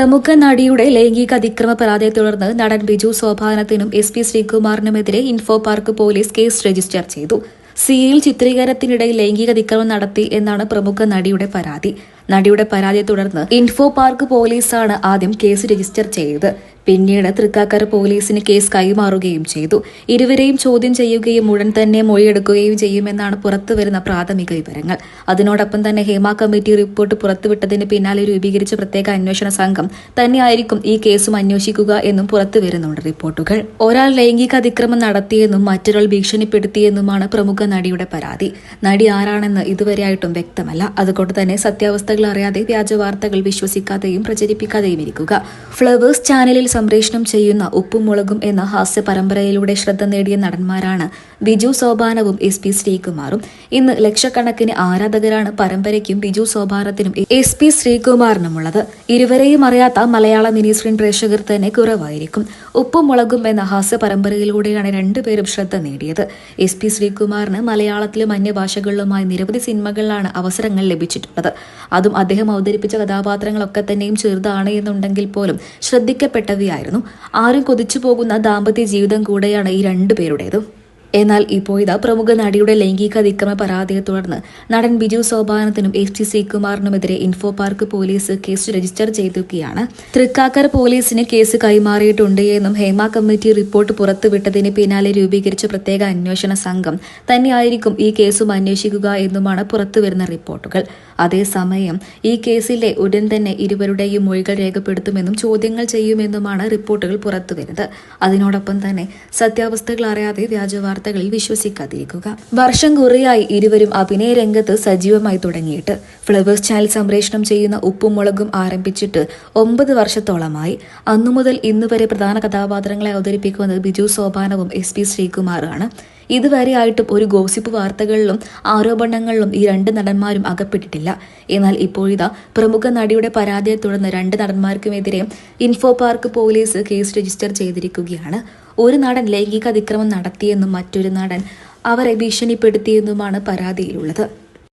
പ്രമുഖ നടിയുടെ ലൈംഗിക അതിക്രമ പരാതിയെ തുടർന്ന് നടൻ ബിജു സോപാനത്തിനും S P ശ്രീകുമാറിനുമെതിരെ info park police case register ചെയ്തു. സിയിൽ ചിത്രീകരണത്തിനിടയിൽ ലൈംഗിക അതിക്രമം നടത്തി എന്നാണ് പ്രമുഖ നടിയുടെ പരാതി. നടിയുടെ പരാതിയെ തുടർന്ന് ഇൻഫോ പാർക്ക് പോലീസാണ് ആദ്യം കേസ് രജിസ്റ്റർ ചെയ്തത്. പിന്നീട് തൃക്കാക്കര പോലീസിന് കേസ് കൈമാറുകയും ചെയ്തു. ഇരുവരെയും ചോദ്യം ചെയ്യുകയും ഉടൻ തന്നെ മൊഴിയെടുക്കുകയും ചെയ്യുമെന്നാണ് പുറത്തുവരുന്ന പ്രാഥമിക വിവരങ്ങൾ. അതിനോടൊപ്പം തന്നെ ഹേമ കമ്മിറ്റി റിപ്പോർട്ട് പുറത്തുവിട്ടതിന് പിന്നാലെ രൂപീകരിച്ച പ്രത്യേക അന്വേഷണ സംഘം തന്നെയായിരിക്കും ഈ കേസും അന്വേഷിക്കുക എന്നും പുറത്തുവരുന്നുണ്ട് റിപ്പോർട്ടുകൾ. ഒരാൾ ലൈംഗിക അതിക്രമം നടത്തിയെന്നും മറ്റൊരാൾ ഭീഷണിപ്പെടുത്തിയെന്നുമാണ് പ്രമുഖ നടിയുടെ പരാതി. നടി ആരാണെന്ന് ഇതുവരെയായിട്ടും വ്യക്തമല്ല. അതുകൊണ്ട് തന്നെ സത്യാവസ്ഥകൾ അറിയാതെ വ്യാജ വാർത്തകൾ വിശ്വസിക്കാതെയും പ്രചരിപ്പിക്കാതെയും ഇരിക്കുക. ഫ്ലവേഴ്സ് ചാനലിൽ സംപ്രേഷണം ചെയ്യുന്ന ഉപ്പും മുളകും എന്ന ഹാസ്യ പരമ്പരയിലൂടെ ശ്രദ്ധ നേടിയ നടന്മാരാണ് ബിജു സോപാനവും എസ് പി ശ്രീകുമാറും. ഇന്ന് ലക്ഷക്കണക്കിന് ആരാധകരാണ് പരമ്പരയ്ക്കും ബിജു സോപാനത്തിനും എസ് പി ശ്രീകുമാറിനുമുള്ളത്. ഇരുവരെയും അറിയാത്ത മലയാള മിനി സ്ക്രീൻ പ്രേക്ഷകർ തന്നെ കുറവായിരിക്കും. ഉപ്പും മുളകും എന്ന ഹാസ്യ പരമ്പരയിലൂടെയാണ് രണ്ടുപേരും ശ്രദ്ധ നേടിയത്. എസ് പി ശ്രീകുമാറിന് മലയാളത്തിലും അന്യഭാഷകളിലുമായി നിരവധി സിനിമകളിലാണ് അവസരങ്ങൾ ലഭിച്ചിട്ടുള്ളത്. അതും അദ്ദേഹം അവതരിപ്പിച്ച കഥാപാത്രങ്ങളൊക്കെ തന്നെയും ചെറുതാണ് എന്നുണ്ടെങ്കിൽ പോലും ശ്രദ്ധിക്കപ്പെട്ടവയായിരുന്നു ആരും കൊതിച്ചു പോകുന്ന ദാമ്പത്യ ജീവിതം കൂടെയാണ് ഈ രണ്ടുപേരുടേതും. എന്നാൽ ഇപ്പോൾ ഇതാ പ്രമുഖ നടിയുടെ ലൈംഗിക അതിക്രമ പരാതിയെ തുടർന്ന് നടൻ ബിജു സോപാനത്തിനും S T ശ്രീകുമാറിനുമെതിരെ info park police case register ചെയ്തിരിക്കുകയാണ്. തൃക്കാക്കര പോലീസിന് കേസ് കൈമാറിയിട്ടുണ്ട് എന്നും ഹേമ കമ്മിറ്റി റിപ്പോർട്ട് പുറത്തുവിട്ടതിന് പിന്നാലെ രൂപീകരിച്ച പ്രത്യേക അന്വേഷണ സംഘം തന്നെയായിരിക്കും ഈ കേസും അന്വേഷിക്കുക എന്നുമാണ് പുറത്തുവരുന്ന റിപ്പോർട്ടുകൾ. അതേസമയം ഈ കേസിലെ ഉടൻ തന്നെ ഇരുവരുടെയും മൊഴികൾ രേഖപ്പെടുത്തുമെന്നും ചോദ്യങ്ങൾ ചെയ്യുമെന്നുമാണ് റിപ്പോർട്ടുകൾ പുറത്തുവരുന്നത്. അതിനോടൊപ്പം തന്നെ സത്യാവസ്ഥകൾ അറിയാതെ വ്യാജ വാർത്തകളിൽ വിശ്വസിക്കാതിരിക്കുക. വർഷം കുറയായി ഇരുവരും അഭിനയ രംഗത്ത് സജീവമായി തുടങ്ങിയിട്ട്. ഫ്ലവേഴ്സ് ചാനൽ സംപ്രേഷണം ചെയ്യുന്ന ഉപ്പും മുളകും ആരംഭിച്ചിട്ട് ഒമ്പത് വർഷത്തോളമായി. അന്നു മുതൽ ഇന്നുവരെ പ്രധാന കഥാപാത്രങ്ങളെ അവതരിപ്പിക്കുന്നത് ബിജു സോപാനവും എസ് പി ശ്രീകുമാറാണ് ഇതുവരെയായിട്ടും ഒരു ഗോസിപ്പ് വാർത്തകളിലും ആരോപണങ്ങളിലും ഈ രണ്ട് നടന്മാരും അകപ്പെട്ടിട്ടില്ല. എന്നാൽ ഇപ്പോഴിതാ പ്രമുഖ നടിയുടെ പരാതിയെ തുടർന്ന് രണ്ട് നടന്മാർക്കുമെതിരെ info park police case register ചെയ്തിരിക്കുകയാണ്. ഒരു നടൻ ലൈംഗിക അതിക്രമം നടത്തിയെന്നും മറ്റൊരു നടൻ അവരെ ഭീഷണിപ്പെടുത്തിയെന്നുമാണ് പരാതിയിലുള്ളത്.